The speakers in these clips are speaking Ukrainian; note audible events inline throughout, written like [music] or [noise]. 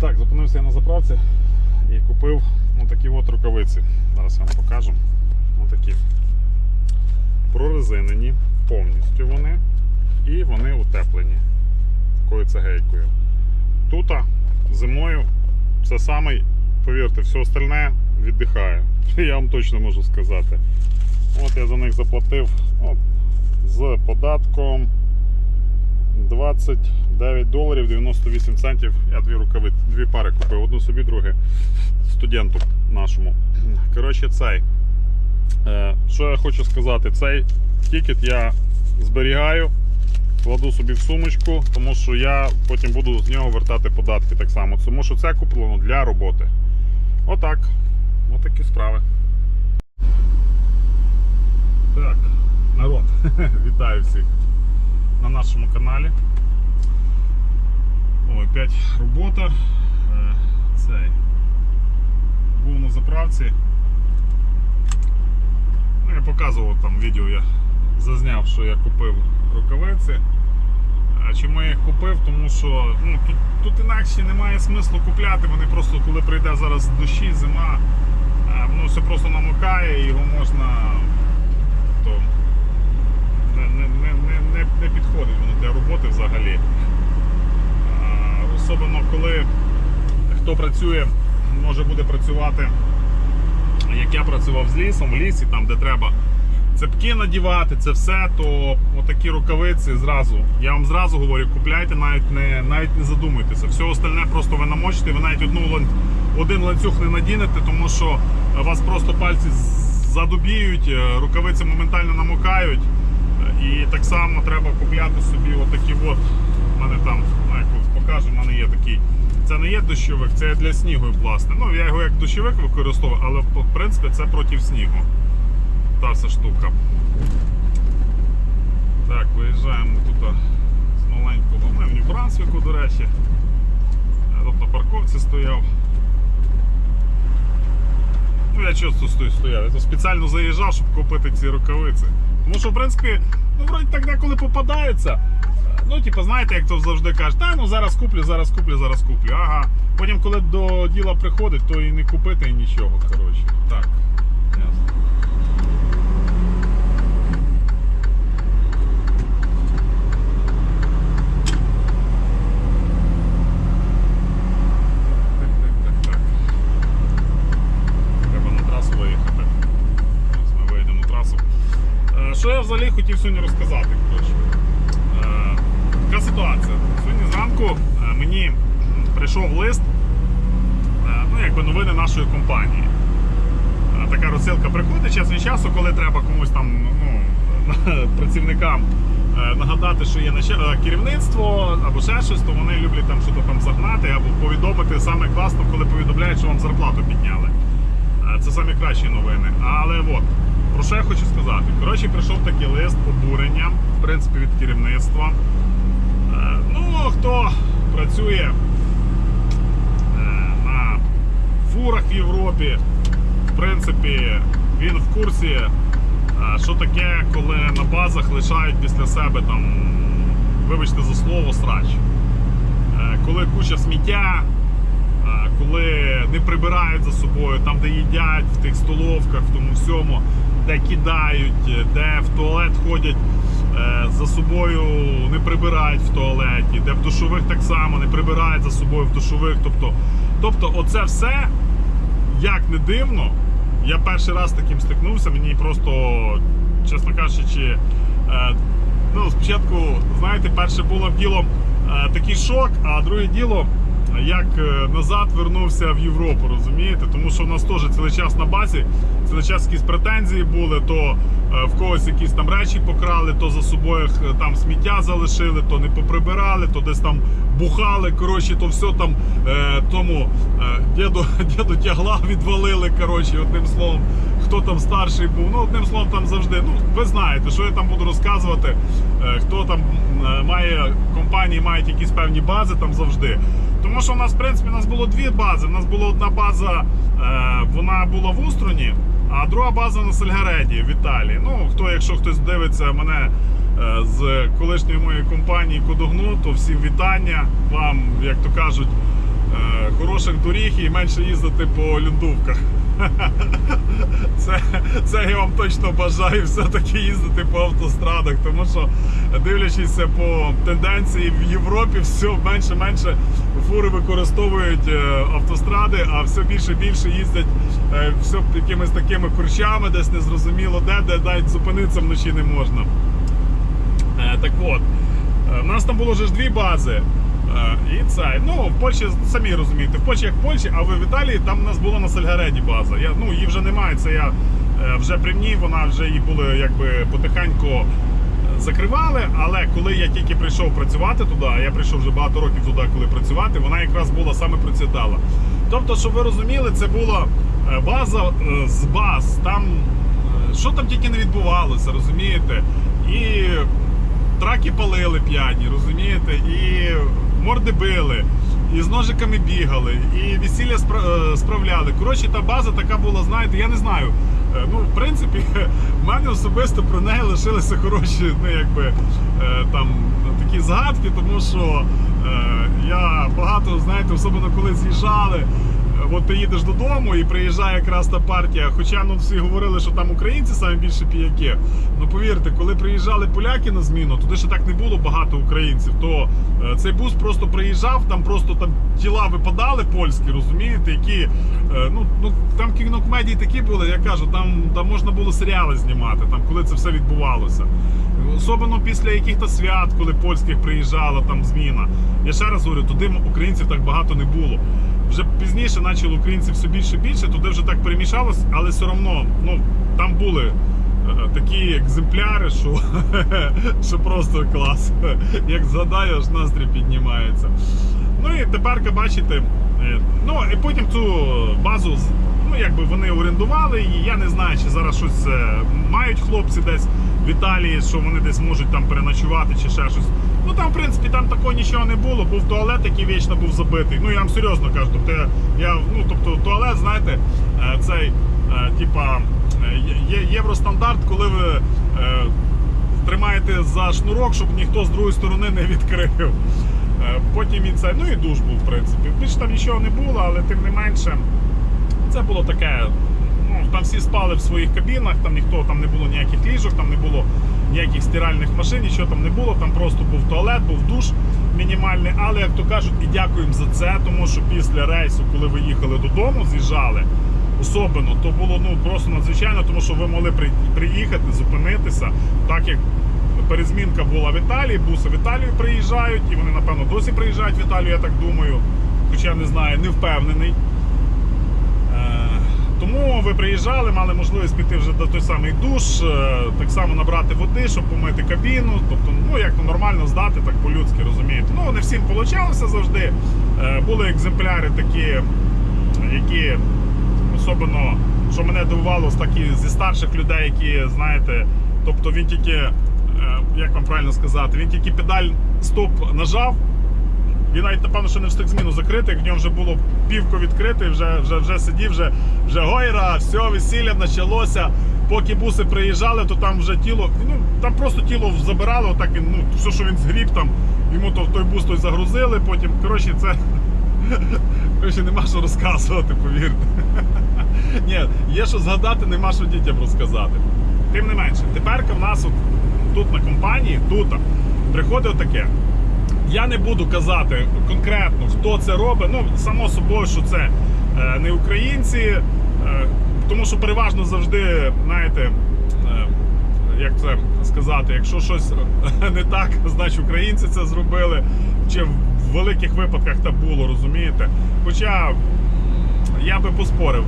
Так, зупинився я на заправці і купив ну, такі от рукавиці. Зараз я вам покажу. Отакі. Прорезинені повністю вони. І вони утеплені такою цегейкою. Тут зимою це самий, повірте, все остальне віддихає. [laughs] Я вам точно можу сказати. От я за них заплатив от, з податком 29 доларів 98 центів. Я дві рукави, дві пари купив. Одну собі, другу студенту нашому. Коротше, цей. Е, що я хочу сказати, цей тікет я зберігаю, кладу собі в сумочку, тому що я потім буду з нього вертати податки так само. Тому що це куплено для роботи. Отак. Отакі справи. Так, народ, [laughs] вітаю всіх на нашому каналі. Ой, опять робота. Е, Цей. Був на заправці. Ну, я показував там відео, я зазняв, що я купив рукавиці. А чому я їх купив? Тому що ну, тут, тут інакше немає смислу купляти. Вони просто, коли прийде зараз дощі, зима, воно все просто намокає і його можна то, не, не, не, не, не, не підходить воно для роботи взагалі. А, Особливо коли хто працює, може буде працювати, як я працював з лісом, в лісі, там де треба цепки надівати, це все, то отакі рукавиці зразу. Я вам зразу говорю, купляйте, навіть не, навіть не задумуйтеся. Все остальне просто ви намочите, ви навіть одну один ланцюг не надінете, тому що вас просто пальці задубіють, е, рукавиці моментально намокають. Е, І так само треба купляти собі отакі от. У мене там, ну як покажу, в мене є такий. Це не є дощовик, це для снігу, власне. Ну, я його як дощовик використовую, але в принципі це проти снігу. Та вся штука. Так, виїжджаємо тут з маленького. Ми в Нью-Брансвіку, до речі. Я тут на парковці стояв. Ну, я часто стою стояв. Я тут спеціально заїжджав, щоб купити ці рукавиці. Тому що, в принципі, ну, вроді так деколи попадається. Ну, типу, знаєте, як то завжди кажуть, та ну зараз куплю, зараз куплю, зараз куплю. Ага. Потім, коли до діла приходить, то і не купити і нічого. Коротше. Так. Ясно. Е, Що я взагалі хотів сьогодні розказати? Коротше. Ситуація. Сьогодні зранку е, мені прийшов лист, е, ну якби новини нашої компанії. Е, Така розсилка приходить час від часу, коли треба комусь там ну, [laughs] працівникам нагадати, що є керівництво або ще щось, то вони люблять там щось там загнати або повідомити саме класно, коли повідомляють, що вам зарплату підняли. Це самі кращі новини. Але от, про що я хочу сказати? Коротше, прийшов такий лист обурення, в принципі, від керівництва. Працює е, на фурах в Європі, в принципі, він в курсі, е, що таке, коли на базах лишають після себе там, вибачте за слово, срач. Е, Коли куча сміття, коли не прибирають за собою, там, де їдять, в тих столовках, в тому всьому, де кидають, де в туалет ходять, за собою не прибирають в туалеті, де в душових так само не прибирають за собою в душових. Тобто, тобто оце все, як не дивно, я перший раз таким стикнувся, мені просто, чесно кажучи, е, ну, спочатку, знаєте, перше було діло е, такий шок, а друге діло, як е, назад вернувся в Європу, розумієте? Тому що в нас теж цілий час на базі, цілий час якісь претензії були, то е, в когось якісь там речі покрали, то за собою е, там сміття залишили, то не поприбирали, то десь там бухали. Коротше, то все там е, тому е, діду, [laughs] діду тягла відвалили. Коротше, одним словом, хто там старший був. Ну, одним словом, там завжди. Ну, ви знаєте, що я там буду розказувати. Е, хто там е, має компанії, мають якісь певні бази там завжди. Тому що у нас, в принципі, у нас було дві бази. У нас була одна база, е, вона була в Устроні, а друга база на Сальгареді в Італії. Ну, хто, якщо хтось дивиться мене е, з колишньої моєї компанії Кодогну, то всім вітання. Вам, як то кажуть, е, хороших доріг і менше їздити по люндувках. [laughs] Це, це я вам точно бажаю все-таки їздити по автострадах, тому що дивлячись по тенденції в Європі, все менше-менше фури використовують е, автостради, а все більше і більше їздять е, все якимись такими курчами, десь незрозуміло де, де навіть зупинитися вночі не можна. Е, Так от, в нас там було вже ж дві бази. Е, І це, ну, в Польщі, самі розумієте, в Польщі як в Польщі, а в Італії там у нас була на Сальгареді база. Я, ну, її вже немає, це я е, вже при ній, вона вже її були якби потихеньку е, закривали, але коли я тільки прийшов працювати туди, а я прийшов вже багато років туди, коли працювати, вона якраз була саме процвітала. Тобто, щоб ви розуміли, це була база з баз. Там що там тільки не відбувалося, розумієте? І траки палили п'яні, розумієте? І морди били, і з ножиками бігали, і весілля е, справляли. Коротше, та база така була, знаєте, я не знаю. Е, Ну, в принципі, [laughs] в мене особисто про неї лишилися хороші, ну якби е, там такі згадки, тому що я багато, знаєте, особливо коли з'їжджали. От ти їдеш додому і приїжджає якраз та партія. Хоча ну всі говорили, що там українці самі більше піяки. Ну повірте, коли приїжджали поляки на зміну, туди ще так не було багато українців. То е, цей бус просто приїжджав, там просто там тіла випадали польські, розумієте, які е, ну, ну там кінокомедії такі були, я кажу, там, там можна було серіали знімати, там коли це все відбувалося. Особливо після яких-то свят, коли польських приїжджала там зміна. Я ще раз говорю, туди українців так багато не було. Вже пізніше почало українців все більше і більше, туди вже так перемішалось, але все одно ну, там були е, такі екземпляри, що, [laughs] що просто клас. [laughs] Як згадаєш, настрій піднімається. Ну і тепер, бачите, е, ну і потім цю базу ну, якби вони орендували її. Я не знаю, чи зараз щось е, мають хлопці десь в Італії, що вони десь можуть там переночувати чи ще щось. Ну там, в принципі, там такого нічого не було. Був туалет, який вічно був забитий. Ну я вам серйозно кажу. Тобто я, ну тобто туалет, знаєте, е, цей, е, типа е, євростандарт, коли ви. Тримаєте за шнурок, щоб ніхто з другої сторони не відкрив. Потім і це, ну і душ був, в принципі. Більше там нічого не було, але тим не менше, це було таке. Ну, там всі спали в своїх кабінах, там ніхто там не було ніяких ліжок, там не було ніяких стиральних машин, нічого там не було. Там просто був туалет, був душ мінімальний. Але як то кажуть, і дякуємо за це, тому що після рейсу, коли ви їхали додому, з'їжджали. Особливо, то було ну просто надзвичайно, тому що ви могли приїхати, зупинитися, так як перезмінка була в Італії, буси в Італію приїжджають, і вони, напевно, досі приїжджають в Італію, я так думаю. Хоча не знаю, не впевнений. Тому ви приїжджали, мали можливість піти вже до той самий душ, е, так само набрати води, щоб помити кабіну. Тобто, ну як то нормально здати, так по-людськи розумієте. Ну, не всім вийшло завжди. Е, Були екземпляри такі, які особливо, що мене дивувало, такі зі старших людей, які, знаєте, тобто він тільки, е, як вам правильно сказати, він тільки педаль стоп нажав. Він навіть, напевно, що не встиг зміну закрити, в нього вже було півко відкрите, вже, вже, вже сидів, вже, вже гойра, все, весілля почалося. Поки буси приїжджали, то там вже тіло, ну там просто тіло забирали, отак він, ну, все, що він згріб там, йому то в той бус той загрузили, потім, коротше, це. Коротше, нема що розказувати, повірте. Ні, є що згадати, нема що дітям розказати. Тим не менше, тепер в нас от, тут на компанії, тут приходить таке. Я не буду казати конкретно, хто це робить. Ну, само собою, що це е, не українці, е, тому що переважно завжди, знаєте, е, як це сказати, якщо щось [laughs] не так, значить українці це зробили. Чи в великих випадках так було, розумієте? Хоча я би поспорив,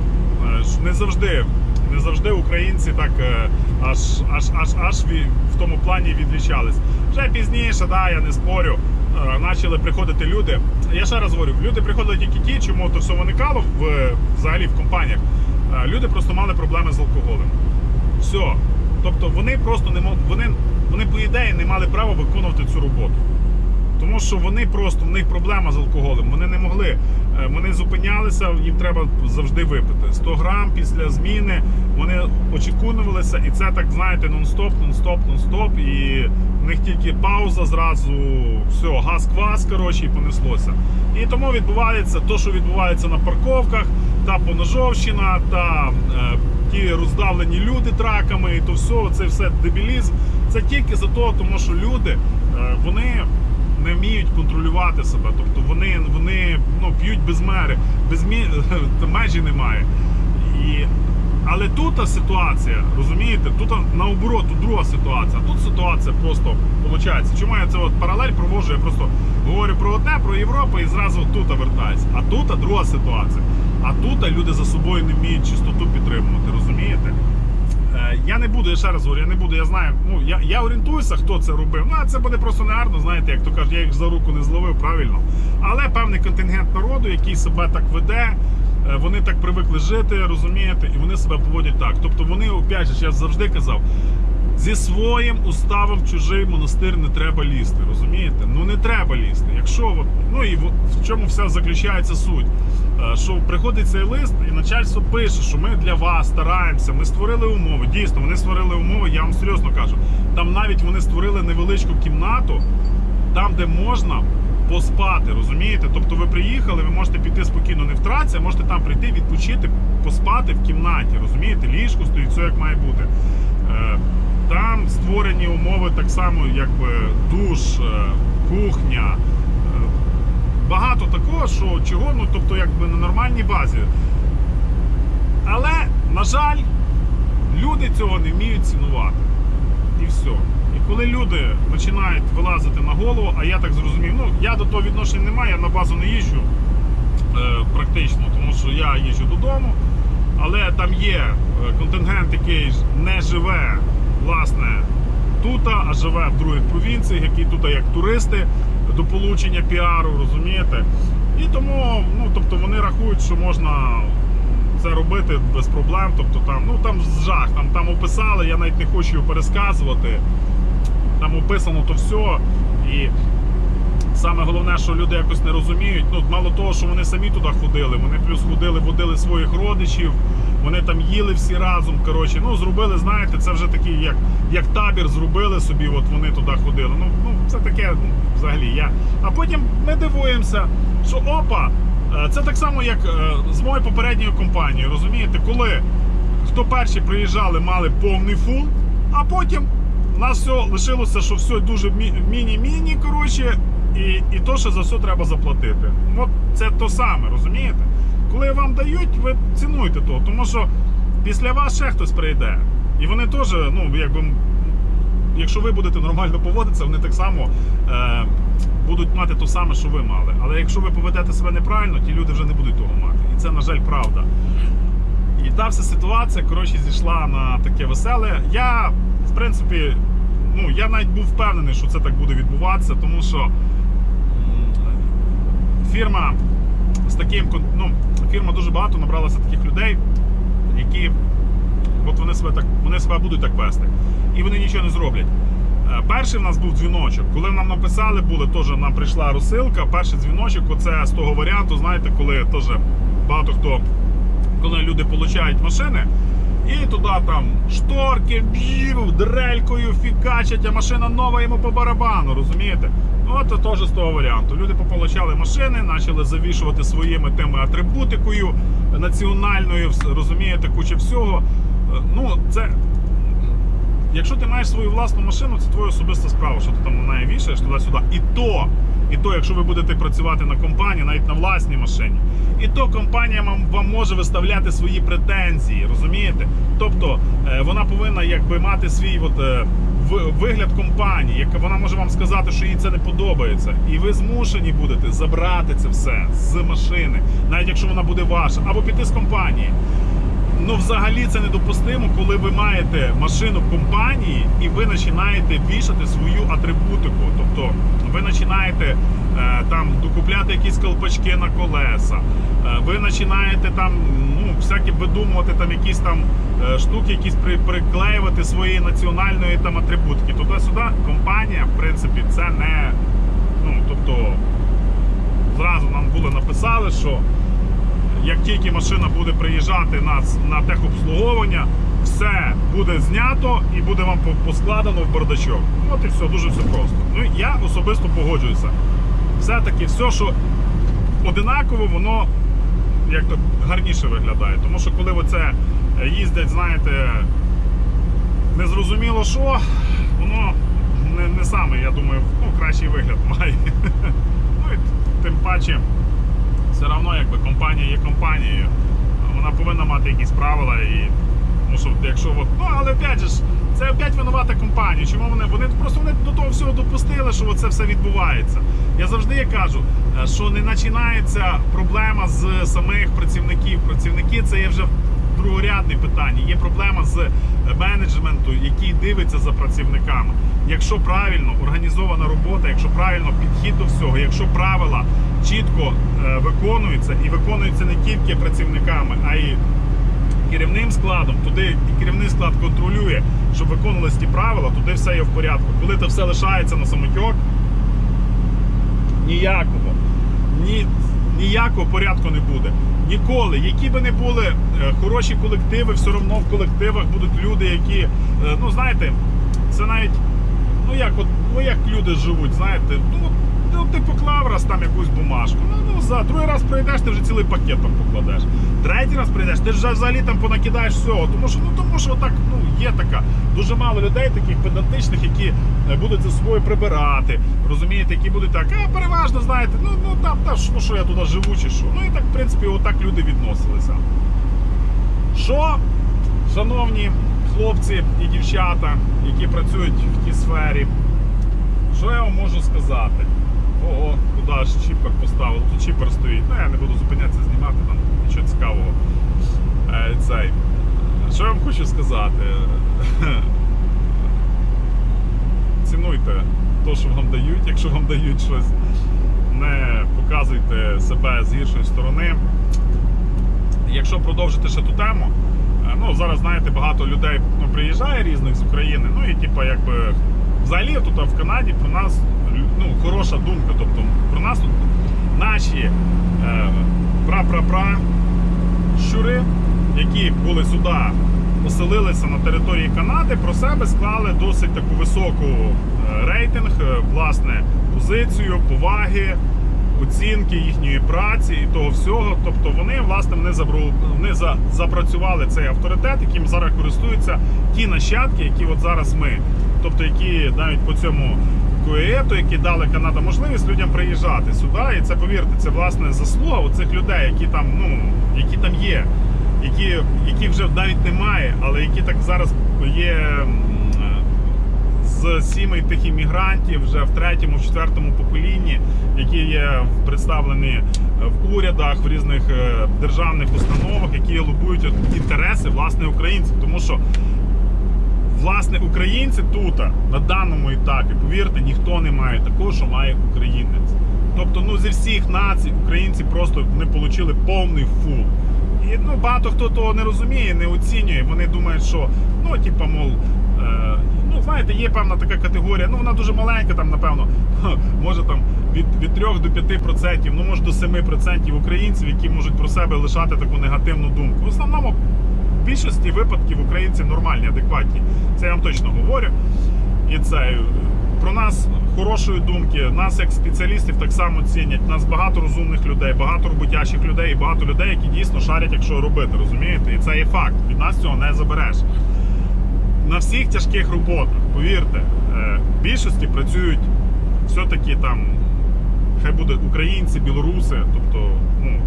не завжди, не завжди українці так аж аж аж аж в тому плані відлічались. Вже пізніше, да, я не спорю. Е, Почали приходити люди. Я ще раз говорю, люди приходили тільки ті, чому то все виникало взагалі в компаніях. Е, Люди просто мали проблеми з алкоголем. Все. Тобто вони просто не мог, вони, вони по ідеї не мали права виконувати цю роботу. Тому що вони просто в них проблема з алкоголем. Вони не могли. е, Вони зупинялися, їм треба завжди випити. 100 грам після зміни вони очікувалися, і це так знаєте, нон-стоп, нон-стоп, нон-стоп. І в них тільки пауза, зразу все, газ-квас, коротше, і понеслося. І тому відбувається те, що відбувається на парковках, та поножовщина, та е, ті роздавлені люди траками, і то все, це все дебілізм. Це тільки за того, тому що люди е, вони не вміють контролювати себе. Тобто вони, вони ну, п'ють без мери, без мі... [laughs] межі немає. І... Але тут ситуація, розумієте, тут наоборот, тут друга ситуація. Тут ситуація просто виходить. Чому я це от паралель проводжу? Я просто говорю про одне, про Європу і зразу тут вертаюся. А тут друга ситуація. А тут люди за собою не вміють чистоту підтримувати, розумієте? Е, Я не буду, я ще раз говорю, я не буду, я знаю, ну я, я орієнтуюся, хто це робив. Ну, а це буде просто негарно, знаєте, як то кажуть, я їх за руку не зловив правильно. Але певний контингент народу, який себе так веде, вони так привикли жити, розумієте, і вони себе поводять так. Тобто вони, опять же, я завжди казав. Зі своїм уставом в чужий монастир не треба лізти, розумієте? Ну не треба лізти. Якщо от, ну і в чому вся заключається суть. Е, Що приходить цей лист, і начальство пише, що ми для вас стараємося, ми створили умови. Дійсно, вони створили умови, я вам серйозно кажу. Там навіть вони створили невеличку кімнату, там, де можна поспати, розумієте? Тобто ви приїхали, ви можете піти спокійно не в траці, а можете там прийти, відпочити, поспати в кімнаті, розумієте? Ліжко стоїть, все як має бути. Е, Там створені умови так само, якби душ, е, кухня. е, Багато такого, що чого, ну тобто, якби на нормальній базі. Але, на жаль, люди цього не вміють цінувати. І все. Коли люди починають вилазити на голову, а я так зрозумів, ну я до того відношення не маю, я на базу не їжджу е, практично, тому що я їжджу додому. Але там є е, контингент, який не живе власне тут, а живе в других провінціях, які тут як туристи до получення піару, розумієте? І тому, ну тобто вони рахують, що можна це робити без проблем. Тобто там, ну там жах, там, там описали, я навіть не хочу його пересказувати. Там описано то все. І Саме головне, що люди якось не розуміють. Ну, мало того, що вони самі туди ходили, вони плюс ходили, водили своїх родичів, вони там їли всі разом. Коротше, ну зробили, знаєте, це вже такий, як, як табір зробили собі, от вони туди ходили. Ну, ну це таке, ну, взагалі. Я. А потім ми дивуємося, що опа, е, це так само, як е, з моєю попередньою компанією. Розумієте, коли хто перші приїжджали, мали повний фул, а потім нас все лишилося, що все дуже міні-міні, коротше, і, і то, що за все треба заплатити. От це то саме, розумієте? Коли вам дають, ви цінуйте то, тому що після вас ще хтось прийде. І вони теж, ну, якби, якщо ви будете нормально поводитися, вони так само е, будуть мати те саме, що ви мали. Але якщо ви поведете себе неправильно, ті люди вже не будуть того мати. І це, на жаль, правда. І та вся ситуація, коротше, зійшла на таке веселе. Я, в принципі, ну, я навіть був впевнений, що це так буде відбуватися, тому що фірма з таким ну, фірма дуже багато набралася таких людей, які от вони себе так вони себе будуть так вести. І вони нічого не зроблять. Е, Перший в нас був дзвіночок. Коли нам написали, були теж нам прийшла розсилка. Перший дзвіночок, оце з того варіанту, знаєте, коли теж багато хто, коли люди получають машини. І туди там шторки, б'їв, дрелькою фікачать, а машина нова йому по барабану, розумієте? Ну, це теж з того варіанту. Люди пополучали машини, почали завішувати своїми тими атрибутикою національною, розумієте, куча всього. Ну, це. Якщо ти маєш свою власну машину, це твоя особиста справа, що ти там на неї вішаєш туди-сюди. І то, і то, якщо ви будете працювати на компанії, навіть на власній машині, і то компанія вам, може виставляти свої претензії, розумієте? Тобто е, вона повинна якби мати свій от, е, вигляд компанії, яка вона може вам сказати, що їй це не подобається. І ви змушені будете забрати це все з машини, навіть якщо вона буде ваша, або піти з компанії. Ну, взагалі це недопустимо, коли ви маєте машину компанії і ви починаєте вішати свою атрибутику. Тобто ви починаєте е, там докупляти якісь колпачки на колеса, е, ви починаєте там ну, всякі видумувати там якісь там е, штуки, якісь при, приклеювати своєї національної там атрибутики. Туди-сюди компанія, в принципі, це не. Ну, тобто, зразу нам було написали, що як тільки машина буде приїжджати на, на техобслуговування, все буде знято і буде вам поскладено в бардачок. От і все, дуже все просто. Ну я особисто погоджуюся. Все-таки все, що одинаково, воно як то гарніше виглядає. Тому що коли оце їздять, знаєте, незрозуміло що, воно не, не саме, я думаю, ну, кращий вигляд [laughs] має. Ну і тим паче, одно, якби компанія є компанією, вона повинна мати якісь правила і. Тому що якщо от, ну але опять же це опять винувата компанія. Чому вони вони просто вони до того всього допустили, що це все відбувається. Я завжди я кажу, е, що не починається проблема з самих працівників. Працівники це є вже другорядне питання. Є проблема з менеджменту, який дивиться за працівниками. Якщо правильно організована робота, якщо правильно підхід до всього, якщо правила чітко е, виконуються і виконуються не тільки працівниками, а й керівним складом, туди керівний склад контролює, щоб виконувалися ті правила, туди все є в порядку. Коли це все лишається на самотьок, ніякого, ні, ніякого порядку не буде. Ніколи, які би не були е, хороші колективи, все одно в колективах будуть люди, які, е, ну знаєте, це навіть, ну як от, ну як люди живуть, знаєте, ну, ну ти поклав раз там якусь бумажку. Ну, ну за другий раз прийдеш, ти вже цілий пакет там покладеш. Третій раз прийдеш, ти вже взагалі там понакидаєш всього. Тому що, ну тому що отак, ну є така. Дуже мало людей, таких педантичних, які е, будуть за собою прибирати. Розумієте, які будуть так, а переважно, знаєте, ну ну там та ж, ну що я туди живу чи що. Ну і так, в принципі, отак люди відносилися. Що, шановні хлопці і дівчата, які працюють в тій сфері, що я вам можу сказати? Ого, куди ж чіпер поставив? Тут чіпер стоїть. Ну я не буду зупинятися, знімати там нічого цікавого. Е, цей. Що я вам хочу сказати? [laughs] Цінуйте те, що вам дають, якщо вам дають щось. Не показуйте себе з гіршої сторони. Якщо продовжити ще ту тему, е, ну зараз знаєте, багато людей ну, приїжджає різних з України. Ну і типу, якби взагалі тут в Канаді про нас ну, хороша думка. Тобто про нас тут наші е, пра-пра-пра щури, які були сюди, оселилися на території Канади, про себе склали досить таку високу е, рейтинг, е, власне, позицію, поваги оцінки їхньої праці і того всього. Тобто вони власне вони забру, вони за, запрацювали цей авторитет, яким зараз користуються ті нащадки, які от зараз ми. Тобто, які навіть по цьому КУЕТу, які дали Канада можливість людям приїжджати сюди. І це повірте, це власне заслуга оцих людей, які там, ну які там є, які, яких вже навіть немає, але які так зараз є. з сімей тих іммігрантів вже в третьому, в четвертому поколінні, які є представлені в урядах, в різних е, державних установах, які лобують інтереси власне українців. Тому що власне українці тут на даному етапі, повірте, ніхто не має такого, що має українець. Тобто, ну зі всіх націй українці просто не отримали повний фул. І ну, багато хто того не розуміє, не оцінює. Вони думають, що ну, типа, мов, е, ну знаєте, є певна така категорія, ну вона дуже маленька, там, напевно, [laughs] може там від, від 3 до 5%, ну може до 7% українців, які можуть про себе лишати таку негативну думку. В основному в більшості випадків українці нормальні, адекватні. Це я вам точно говорю. І це е, про нас хорошої думки, нас як спеціалістів так само цінять. Нас багато розумних людей, багато роботящих людей і багато людей, які дійсно шарять, якщо робити, розумієте? І це є факт. Від нас цього не забереш. На всіх тяжких роботах, повірте, е, в більшості працюють все-таки там, хай буде українці, білоруси. Тобто, ну,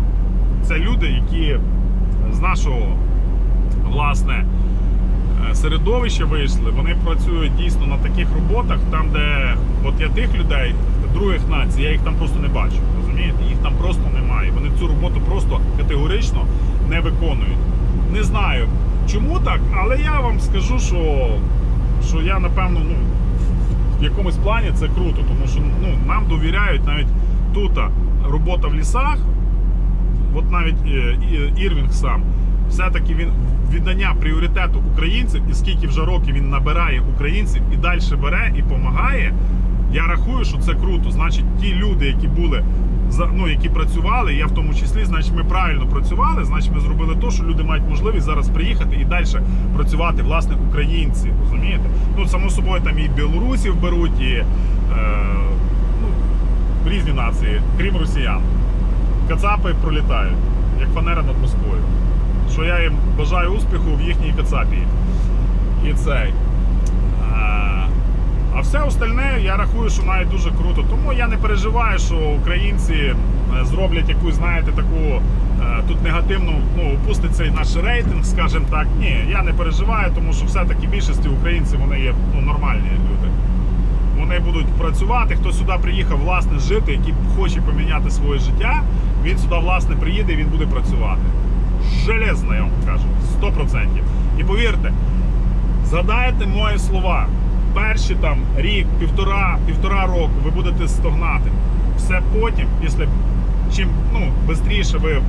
це люди, які з нашого власне е, середовища вийшли, вони працюють дійсно на таких роботах, там, де от я тих людей, других націй, я їх там просто не бачу. Розумієте? Їх там просто немає. Вони цю роботу просто категорично не виконують. Не знаю, чому так, але я вам скажу, що, що я напевно, ну, в якомусь плані це круто, тому що ну, нам довіряють навіть тут робота в лісах, от навіть е, Ірвінг сам, все-таки він віддання пріоритету українців, і скільки вже років він набирає українців і далі бере і допомагає. Я рахую, що це круто. Значить, ті люди, які були ну, які працювали, я в тому числі, значить, ми правильно працювали, значить, ми зробили те, що люди мають можливість зараз приїхати і далі працювати, власне, українці. Розумієте? Ну, само собою, там і білорусів беруть, і е, ну, різні нації, крім росіян. Кацапи пролітають, як фанера над Москвою. Що я їм бажаю успіху в їхній кацапії. І цей. А все остальне я рахую, що навіть дуже круто. Тому я не переживаю, що українці е, зроблять якусь, знаєте, таку е, тут негативну, ну, опустить цей наш рейтинг, скажімо так. Ні, я не переживаю, тому що все-таки більшості українців вони є ну, нормальні люди. Вони будуть працювати. Хто сюди приїхав, власне, жити, який хоче поміняти своє життя, він сюди, власне, приїде і він буде працювати. Железно, я вам кажу, 100%. І повірте, згадайте мої слова. Перші там рік, півтора, півтора року ви будете стогнати. Все потім, після чим ну, швидше ви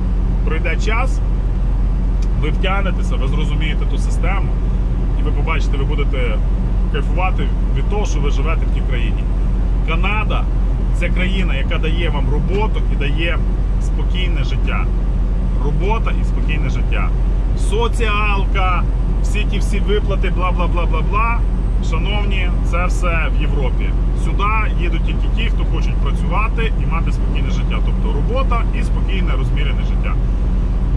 пройде час, ви втягнетеся, ви зрозумієте ту систему, і ви побачите, ви будете кайфувати від того, що ви живете в тій країні. Канада це країна, яка дає вам роботу і дає спокійне життя. Робота і спокійне життя. Соціалка, всі ті всі виплати, бла бла бла бла бла. Шановні, це все в Європі. Сюди їдуть тільки ті, хто хочуть працювати і мати спокійне життя. Тобто робота і спокійне розмірене життя.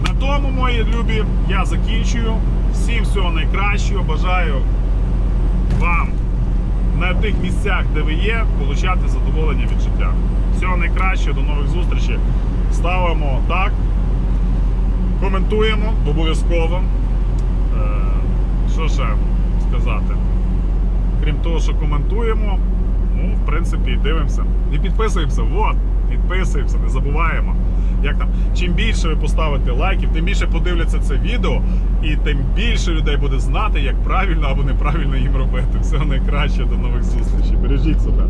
На тому, мої любі, я закінчую. Всім всього найкращого. Бажаю вам на тих місцях, де ви є, отримати задоволення від життя. Всього найкращого, до нових зустрічей. Ставимо так, Коментуємо обов'язково. Е, що ще сказати? Крім того, що коментуємо, ну, в принципі, дивимося. І підписуємося. Вот, підписуємося, не забуваємо. Як там, Чим більше ви поставите лайків, тим більше подивляться це відео, і тим більше людей буде знати, як правильно або неправильно їм робити. Всього найкраще, до нових зустрічей. Бережіть себе.